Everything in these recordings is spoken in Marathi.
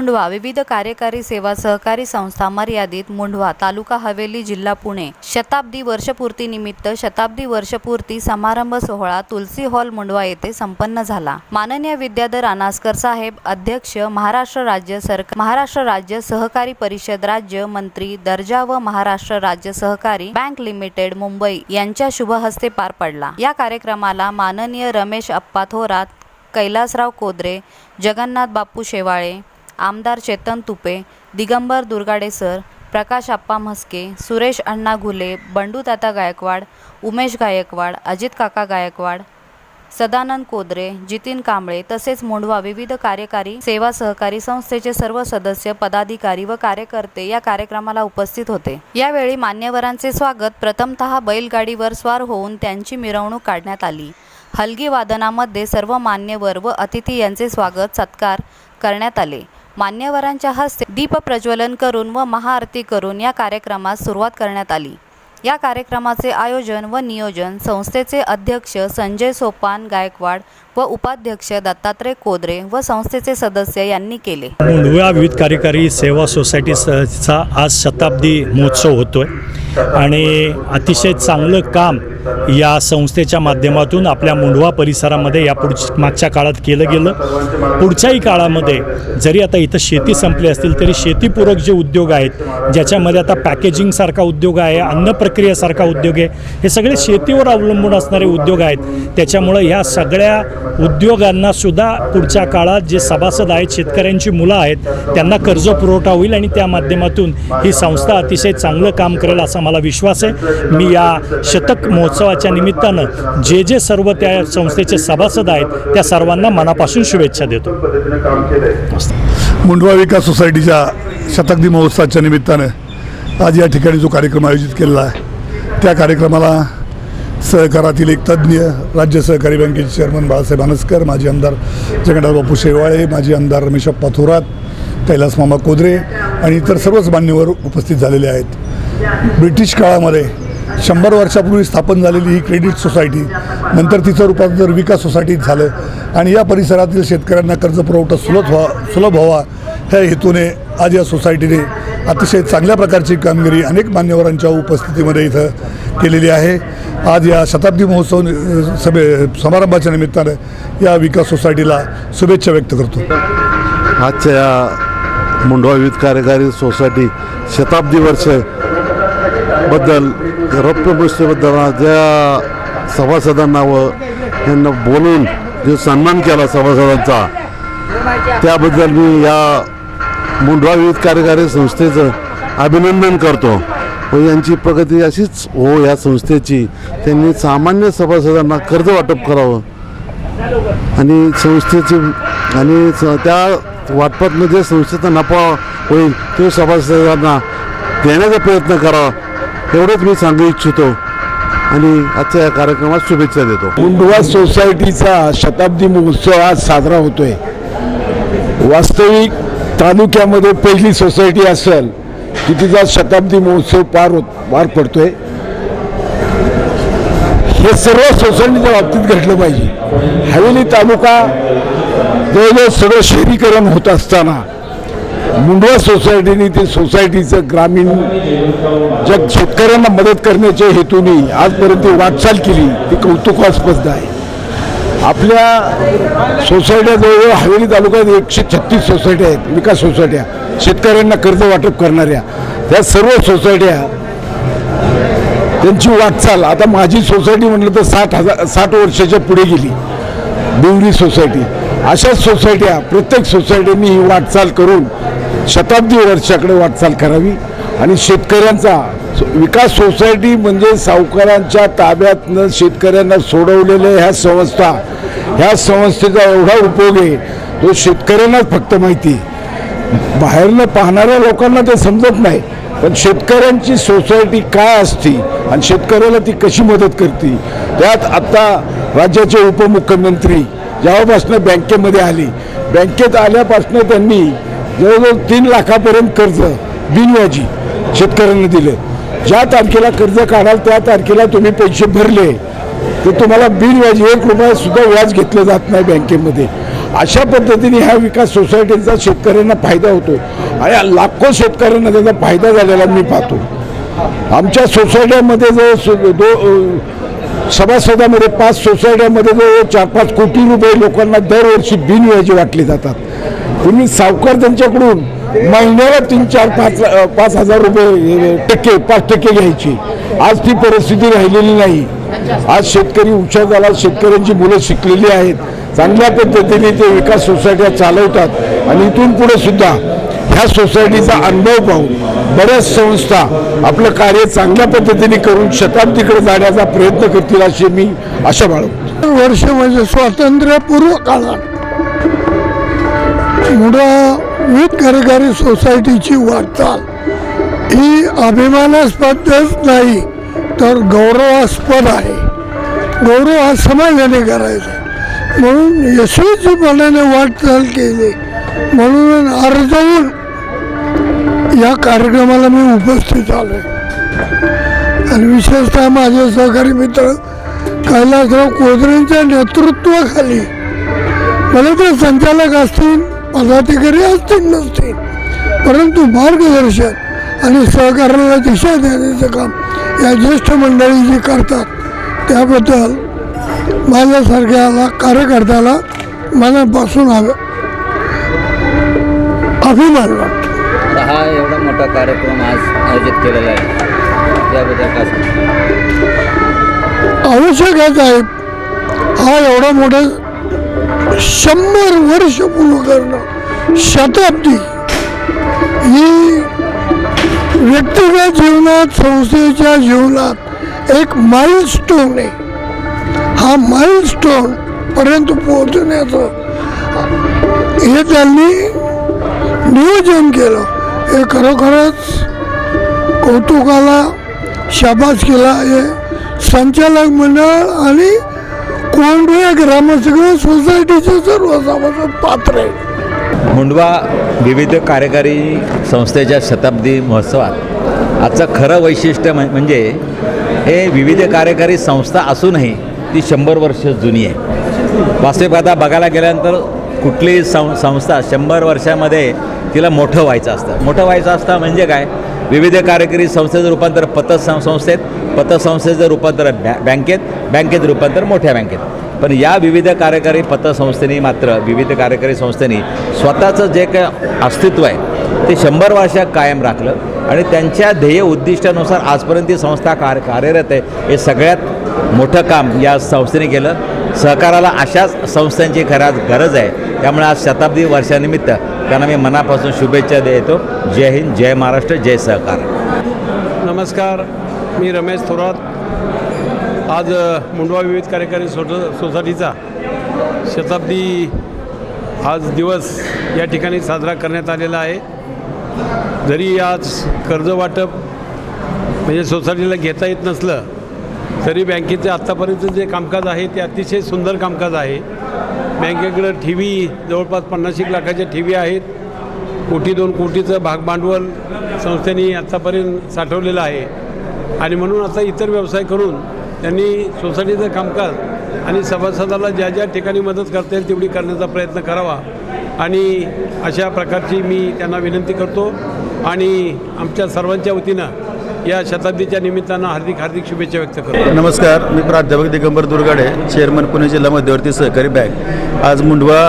मुंढवा विविध कार्यकारी सेवा सहकारी संस्था मर्यादित मुंढवा तालुका हवेली जिल्हा पुणे शताब्दी वर्षपूर्तीनिमित्त शताब्दी वर्षपूर्ती समारंभ सोहळा तुलसी हॉल मुंढवा येथे संपन्न झाला. माननीय विद्याधर अनास्कर साहेब अध्यक्ष महाराष्ट्र राज्य सरकार महाराष्ट्र राज्य सहकारी परिषद राज्य मंत्री दर्जा व महाराष्ट्र राज्य सहकारी बँक लिमिटेड मुंबई यांच्या शुभ हस्ते पार पडला. या कार्यक्रमाला माननीय रमेश अप्पा थोरात कैलासराव कोदरे जगन्नाथ बापू शेवाळे आमदार चेतन तुपे दिगंबर दुर्गाडे सर प्रकाश आप्पा म्हस्के सुरेश अण्णा घुले बंडू ताता गायकवाड उमेश गायकवाड अजित काका गायकवाड सदानंद कोदरे जितीन कांबळे तसेच मोंढवा विविध कार्यकारी सेवा सहकारी संस्थेचे सर्व सदस्य पदाधिकारी व कार्यकर्ते या कार्यक्रमाला उपस्थित होते. यावेळी मान्यवरांचे स्वागत. प्रथमतः बैलगाडीवर स्वार होऊन त्यांची मिरवणूक काढण्यात आली. हलगी वादनामध्ये सर्व मान्यवर व अतिथी यांचे स्वागत सत्कार करण्यात आले. मान्यवरांच्या हस्ते दीप प्रज्वलन करून व महाआरती करून या कार्यक्रमास सुरुवात करण्यात आली. या कार्यक्रमाचे आयोजन व नियोजन संस्थेचे अध्यक्ष संजय सोपान गायकवाड व उपाध्यक्ष दत्तात्रय कोदरे व संस्थेचे सदस्य यांनी केले. विविध कार्यकारी सेवा सोसायटीचा आज शताब्दी महोत्सव होतो आहे आणि अतिशय चांगलं काम या संस्थेच्या माध्यमातून आपल्या मुंढवा परिसरामध्ये या पुढ मागच्या काळात केलं गेलं. पुढच्याही काळामध्ये जरी आता इथं शेती संपली असतील तरी शेतीपूरक जे उद्योग आहेत ज्याच्यामध्ये आता पॅकेजिंगसारखा उद्योग आहे अन्न प्रक्रियेसारखा उद्योग आहे हे सगळे शेतीवर अवलंबून असणारे उद्योग आहेत. त्याच्यामुळं ह्या सगळ्या उद्योगांना सुद्धा पुढच्या काळात जे सभासद आहेत शेतकऱ्यांची मुलं आहेत त्यांना कर्ज पुरवठा होईल आणि त्या माध्यमातून ही संस्था अतिशय चांगलं काम करेल असा मला विश्वास आहे. मी या शतक महोत्सवाच्या निमित्तानं जे जे सर्व त्या संस्थेचे सभासद आहेत त्या सर्वांना मनापासून शुभेच्छा देतो. मुंडवा विकास सोसायटीच्या शताब्दी महोत्सवाच्या निमित्तानं आज या ठिकाणी जो कार्यक्रम आयोजित केलेला आहे त्या कार्यक्रमाला सहकारातील एक तज्ज्ञ राज्य सहकारी बँकेचे चेअरमन बाळासाहेब आनसकर माजी आमदार जगन्नाथ बापू शेवाळे माजी आमदार रमेशप्पा थोरात कैलास मामा कोदरे आणि इतर सर्वच मान्यवर उपस्थित झालेले आहेत. ब्रिटिश काळामध्ये शंभर वर्षापूर्वी स्थापन झालेली ही क्रेडिट सोसायटी नंतर तिचं रूपांतर विकास सोसायटीत झालं आणि या परिसरातील शेतकऱ्यांना कर्ज पुरवठा सुलभ व्हा सुलभ व्हावा ह्या हेतूने आज या सोसायटीने अतिशय चांगल्या प्रकारची कामगिरी अनेक मान्यवरांच्या उपस्थितीमध्ये इथं केलेली आहे. आज या शताब्दी महोत्सव सभे समारंभाच्या निमित्तानं या विकास सोसायटीला शुभेच्छा व्यक्त करतो. आजच्या या मुंडवा विविध कार्यकारी सोसायटी शताब्दी वर्ष बद्दल रौप्य ज्या सभासदांना व यांना बोलून जो सन्मान केला सभासदांचा त्याबद्दल मी या मुंडवा विविध कार्यकारी संस्थेचं अभिनंदन करतो व यांची प्रगती अशीच हो या संस्थेची. त्यांनी सामान्य सभासदांना कर्ज वाटप करावं. आणि संस्थेची आणि स- त्या वाटपातनं जे संस्थेचा नफा होईल तो सभासदांना देण्याचा प्रयत्न करावा. एवढंच मी सांगू इच्छितो. आणि आजच्या या कार्यक्रमात शुभेच्छा देतो. मुंडवा सोसायटीचा शताब्दी महोत्सव आज साजरा होतोय. वास्तविक तालुक्यामध्ये पहिली सोसायटी असेल की तिचा शताब्दी महोत्सव पार होत पार पडतोय. हे सर्व सोसायटीच्या बाबतीत घडलं पाहिजे. हवेली तालुका जवळजवळ सगळं शहरीकरण होत असताना मुंडवा सोसायटीने ते सोसायटीचं ग्रामीण ज्या शेतकऱ्यांना मदत करण्याच्या हेतूने आजपर्यंत वाटचाल केली. ती कौतुकास्पद आहे. आपल्या सोसायट्या जवळजवळ हवेली तालुक्यात एकशे छत्तीस सोसायट्या आहेत. विकास सोसायट्या. शेतकऱ्यांना कर्ज वाटप करणाऱ्या. त्या सर्व सोसायट्या त्यांची वाटचाल. आता माझी सोसायटी म्हटलं तर साठ हजार साठ वर्षाच्या पुढे गेली. बिवरी सोसायटी. अशाच सोसायट्या प्रत्येक सोसायटीनी ही वाटचाल करून शताब्दी वर्षाकडे वाटचाल करावी आणि शेतकऱ्यांचा विकास सोसायटी म्हणजे सावकारांच्या ताब्यातनं शेतकऱ्यांना सोडवलेल्या ह्या संस्था ह्या संस्थेचा एवढा उपयोग आहे तो शेतकऱ्यांनाच फक्त माहिती आहे. बाहेरनं पाहणाऱ्या लोकांना ते समजत नाही पण शेतकऱ्यांची सोसायटी काय असते आणि शेतकऱ्याला ती कशी मदत करते त्यात आता राज्याचे उपमुख्यमंत्री जेव्हापासनं बँकेमध्ये आली बँकेत आल्यापासून त्यांनी जवळजवळ तीन लाखापर्यंत कर्ज बिनव्याजी शेतकऱ्यांना दिलं. ज्या तारखेला कर्ज काढाल त्या तारखेला तुम्ही पैसे भरले. तर तुम्हाला बिनव्याजी एक रुपयासुद्धा व्याज घेतलं जात नाही बँकेमध्ये. अशा पद्धतीने ह्या विकास सोसायटीचा शेतकऱ्यांना फायदा होतो. आणि लाखो शेतकऱ्यांना त्याचा फायदा झालेला मी पाहतो. आमच्या सोसायट्यामध्ये जो दो सभासदामध्ये पाच सोसायट्यामध्ये जो चार पाच कोटी रुपये लोकांना दरवर्षी बिनव्याजी वाटले जातात. पूर्वी सावकार त्यांच्याकडून महिन्याला तीन चार पाच पाच हजार रुपये टक्के पाच टक्के घ्यायची. आज ती परिस्थिती राहिलेली नाही. आज शेतकरी उच्चार झाला शेतकऱ्यांची मुलं शिकलेली आहेत. चांगल्या पद्धतीने ते विकास सोसायट्या चालवतात आणि इथून पुढे सुद्धा ह्या सोसायटीचा अनुभव पाहून बऱ्याच संस्था आपलं कार्य चांगल्या पद्धतीने करून शताब्दीकडे जाण्याचा प्रयत्न करतील अशी मी आशा बाळगतो. वर्ष म्हणजे स्वातंत्र्यपूर्व काळात मुडा विथ कार्यकारी सोसायटीची वाटचाल. ही अभिमानास्पदच नाही तर गौरवास्पद आहे. गौरव हा समाजाने करायचा. म्हणून यशस्वीपणाने वाटचाल केली. म्हणून अर्जवून या कार्यक्रमाला मी उपस्थित आलो आणि विशेषतः माझे सहकारी मित्र कैलासराव कोदरेंच्या नेतृत्वाखाली. मला ते संचालक असतील पदाधिकारी असतील नसतील. परंतु मार्गदर्शन आणि सहकार्याला दिशा देण्याचं काम या ज्येष्ठ मंडळी जी करतात. त्याबद्दल माझ्यासारख्याला कार्यकर्त्याला मनापासून अभि- अभिमान वाटतो. हा एवढा मोठा कार्यक्रम आज आयोजित केलेला आहे. याबद्दल काय सांगता? आवश्यक आहे साहेब. हा एवढा मोठा शंभर वर्ष पूर्ण करणं शताब्दी ही व्यक्तिगत जीवनात संस्थेच्या जीवनात एक माइलस्टोन आहे. हा माइलस्टोन पर्यंत पोहोचण्याचं हे त्यांनी नियोजन केलं. हे खरोखरच कौतुकाला शाबास केला हे संचालक मंडळ आणि कोंडवे ग्रामसभा सोसायटीचे सर्व पात्र. आहे मुंडवा विविध कार्यकारी संस्थेच्या शताब्दी महोत्सवात आजचं खरं वैशिष्ट्य म्हणजे हे विविध कार्यकारी संस्था असूनही ती शंभर वर्ष जुनी आहे. वास्तविक आता बघायला गेल्यानंतर कुठलीही सं संस्था शंभर वर्षामध्ये तिला मोठं व्हायचं असतं. मोठं व्हायचं असतं म्हणजे काय? विविध कार्यकारी संस्थेचं रूपांतर पतसं संस्थेत पतसंस्थेचं रूपांतर बॅ बँकेत बँकेत रूपांतर मोठ्या बँकेत. पण या विविध कार्यकारी पतसंस्थेने मात्र विविध कार्यकारी संस्थेने स्वतःचं जे काय अस्तित्व आहे ते शंभर वर्षात कायम राखलं आणि त्यांच्या ध्येय उद्दिष्टानुसार आजपर्यंत ही संस्था कार कार्यरत आहे हे सगळ्यात मोठं काम या संस्थेने केलं. सहकाराला अशाच संस्थांची खऱ्याच गरज आहे. त्यामुळे आज शताब्दी वर्षानिमित्त त्यांना मी मनापासून शुभेच्छा देतो. जय हिंद जय महाराष्ट्र जय सहकार. नमस्कार. मी रमेश थोरात. आज मुंडवा विविध कार्यकारी सोट सोसायटीचा शताब्दी आज दिवस या ठिकाणी साजरा करण्यात आलेला आहे. जरी आज कर्ज वाटप म्हणजे सोसायटीला घेता येत नसलं तरी बँकेचे आत्तापर्यंत जे कामकाज आहे ते अतिशय सुंदर कामकाज आहे. बँकेकडं ठेवी जवळपास पन्नास एक लाखाच्या ठेवी आहेत. कोटी दोन कोटीचं भागभांडवल संस्थेने आत्तापर्यंत साठवलेलं आहे. आणि म्हणून आता इतर व्यवसाय करून त्यांनी सोसायटीचं कामकाज आणि सभासदाला ज्या ज्या ठिकाणी मदत करता येईल तेवढी करण्याचा प्रयत्न करावा. आणि अशा प्रकारची मी त्यांना विनंती करतो. आणि आमच्या सर्वांच्या वतीनं या शताब्दीच्या निमित्तानं हार्दिक हार्दिक शुभेच्छा व्यक्त करतो. नमस्कार मी प्राध्यापक दिगंबर दुर्गाडे चेअरमन पुणे जिल्हा मध्यवर्ती सहकारी बँक. आज मुंडवा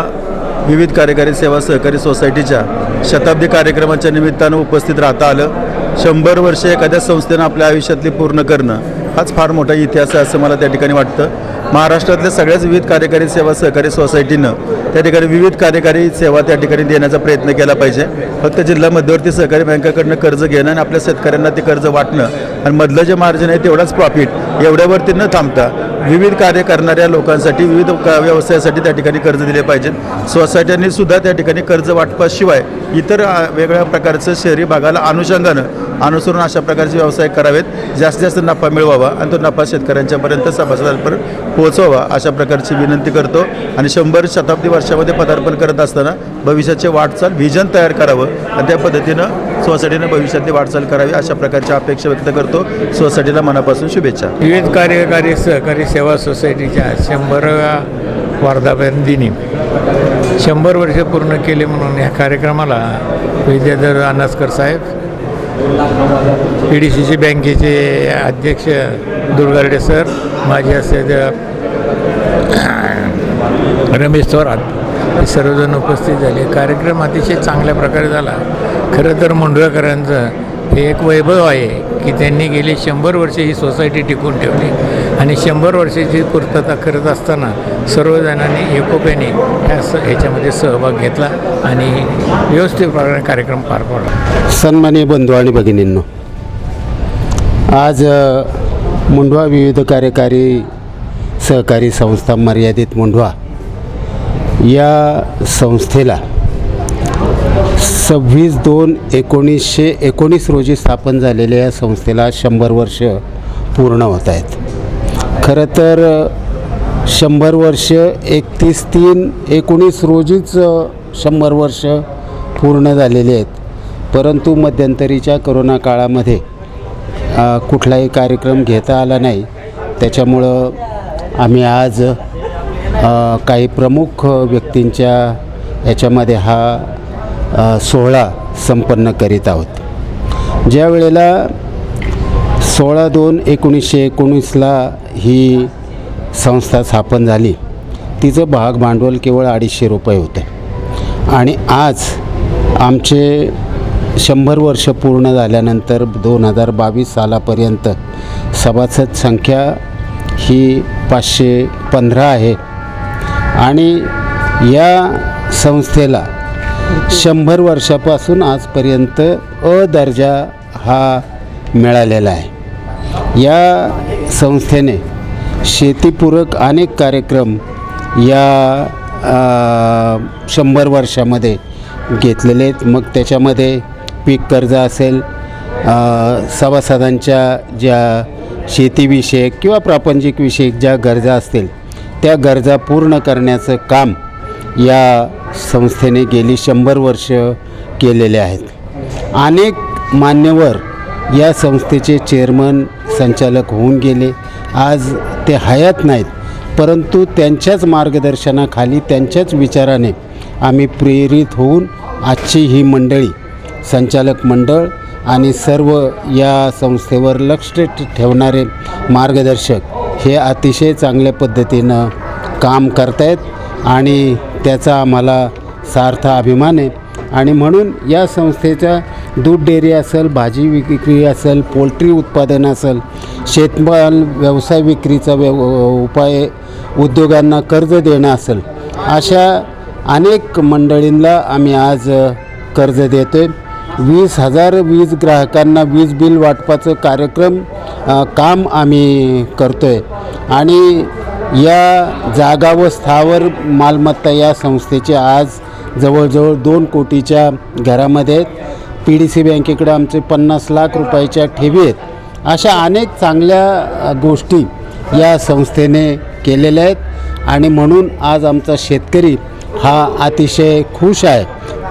विविध कार्यकारी सेवा सहकारी सोसायटीच्या शताब्दी कार्यक्रमाच्या निमित्तानं उपस्थित राहता आलं. शंभर वर्ष एखाद्या संस्थेनं आपल्या आयुष्यातली पूर्ण करणं हाच फार मोठा इतिहास आहे असं मला त्या ठिकाणी वाटतं. महाराष्ट्रातल्या सगळ्याच विविध कार्यकारी सेवा सहकारी सोसायटीनं त्या ठिकाणी विविध कार्यकारी सेवा त्या ठिकाणी देण्याचा प्रयत्न केला पाहिजे. फक्त जिल्हा मध्यवर्ती सहकारी बँकाकडनं कर्ज घेणं आणि आपल्या शेतकऱ्यांना ते कर्ज वाटणं आणि मधलं जे मार्जिन आहे तेवढाच प्रॉफिट एवढ्यावरती न थांबता विविध कार्य करणाऱ्या लोकांसाठी विविध का व्यवसायासाठी त्या ठिकाणी कर्ज दिले पाहिजेत. सोसायट्यांनी सुद्धा त्या ठिकाणी कर्ज वाटपाशिवाय इतर वेगळ्या प्रकारचं शहरी भागाला अनुषंगानं अनुसरून अशा प्रकारचे व्यवसाय करावेत. जास्तीत जास्त नफा मिळवावा आणि तो नफा शेतकऱ्यांच्यापर्यंत सभासदांपर्यंत पोहोचवावा अशा प्रकारची विनंती करतो. आणि शंभर शताब्दी वर्षामध्ये पदार्पण करत असताना भविष्याचे वाटचाल व्हिजन तयार करावं आणि त्या पद्धतीनं सोसायटीनं भविष्यातली वाटचाल करावी अशा प्रकारच्या अपेक्षा व्यक्त करतो. सोसायटीला मनापासून शुभेच्छा. विविध कार्यकारी सहकारी सेवा सोसायटीच्या शंभर वर्धापन दिनी शंभर वर्ष पूर्ण केले म्हणून या कार्यक्रमाला विद्याधर अनासकर साहेब पी डी सी सी बँकेचे अध्यक्ष दुर्गारडे सर माजी असे रमेश थोरात सर्वजण उपस्थित झाले. कार्यक्रम अतिशय चांगल्या प्रकारे झाला. खरं तर मुंडळकरांचं हे एक वैभव आहे की त्यांनी गेली शंभर वर्षे ही सोसायटी टिकून ठेवली. आणि शंभर वर्षाची पूर्तता करत असताना सर्वजणांनी एकोप्याने ह्या स ह्याच्यामध्ये सहभाग घेतला आणि व्यवस्थितप्रमाणे कार्यक्रम पार पाडला. सन्मान्य बंधू आणि भगिनींनो आज मुंडवा मुंढवा विविध कार्यकारी सहकारी संस्था मर्यादित मुंढवा या संस्थेला सव्वीस दोन एकोणीसशे एकोणीस रोजी स्थापन झालेल्या या संस्थेला शंभर वर्ष पूर्ण होत आहेत. खरं तर शंभर वर्ष एकतीस तीन एकोणीस रोजीच शंभर वर्ष पूर्ण झालेले आहेत. परंतु मध्यंतरीच्या करोना काळामध्ये कुठलाही कार्यक्रम घेता आला नाही. त्याच्यामुळं आम्ही आज काही प्रमुख व्यक्तींच्या याच्यामध्ये हा सोहळा संपन्न करीत आहोत. ज्या वेळेला सोळा दोन एकोणीसशे एकोणीसला ही संस्था स्थापन झाली तिचं भाग भांडवल केवळ अडीचशे रुपये होतं. आणि आज आमचे शंभर वर्ष पूर्ण झाल्यानंतर दोन हजार बावीस सालापर्यंत सभासद संख्या ही पाचशे पंधरा आहे. आणि या संस्थेला शंभर वर्षापासून आजपर्यंत अ दर्जा हा मिळालेला आहे. या संस्थेने शेतीपूरक अनेक कार्यक्रम या शंभर वर्षामध्ये घेतलेले आहेत. मग त्याच्यामध्ये पीक कर्ज असेल सभासदांच्या ज्या शेतीविषयक किंवा प्रापंचिकविषयक ज्या गरजा असतील त्या गरजा पूर्ण करण्याचं काम या संस्थेने गेली शंभर वर्ष केलेले आहेत. अनेक मान्यवर या संस्थेचे चेअरमन संचालक होऊन गेले. आज ते हयात नाहीत परंतु त्यांच्याच मार्गदर्शनाखाली त्यांच्याच विचाराने आम्ही प्रेरित होऊन आजची ही मंडळी संचालक मंडळ आणि सर्व या संस्थेवर लक्ष ठेवणारे मार्गदर्शक हे अतिशय चांगल्या पद्धतीनं काम करतायत आणि त्याचा आम्हाला सार्थ अभिमान आहे. आणि म्हणून या संस्थेच्या दूध डेअरी असेल भाजी विक्री असेल पोल्ट्री उत्पादन असेल शेतमाल व्यवसाय विक्रीचा व्यव उपाय उद्योगांना कर्ज देणं असेल अशा अनेक मंडळींना आम्ही आज कर्ज देतो आहे वीस हजार वीज ग्राहकांना वीज बिल वाटपाचं कार्यक्रम काम आम्ही करतो आहे आणि या जागा व स्थावर मालमत्ता या संस्थेचे आज जवळजवळ दोन कोटीच्या घरामध्ये आहेत. पी डी सी बँकेकडे आमचे पन्नास लाख रुपयाच्या ठेवी आहेत. अशा अनेक चांगल्या गोष्टी या संस्थेने केलेल्या आहेत. आणि म्हणून आज आमचा शेतकरी हा अतिशय खुश आहे.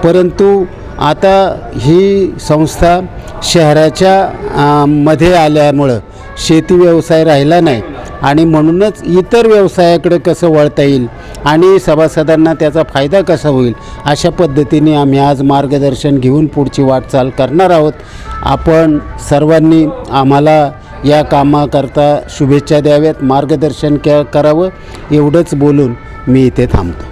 परंतु आता ही संस्था शहराच्या मध्ये आल्यामुळं शेती व्यवसाय राहिला नाही. आणि म्हणूनच इतर व्यवसायाकडे कसं वळता येईल आणि सभासदांना त्याचा फायदा कसा होईल अशा पद्धतीने आम्ही आज मार्गदर्शन घेऊन पुढची वाटचाल करणार आहोत. आपण सर्वांनी आम्हाला या कामाकरता शुभेच्छा द्याव्यात मार्गदर्शन क करावं एवढंच बोलून मी इथे थांबतो.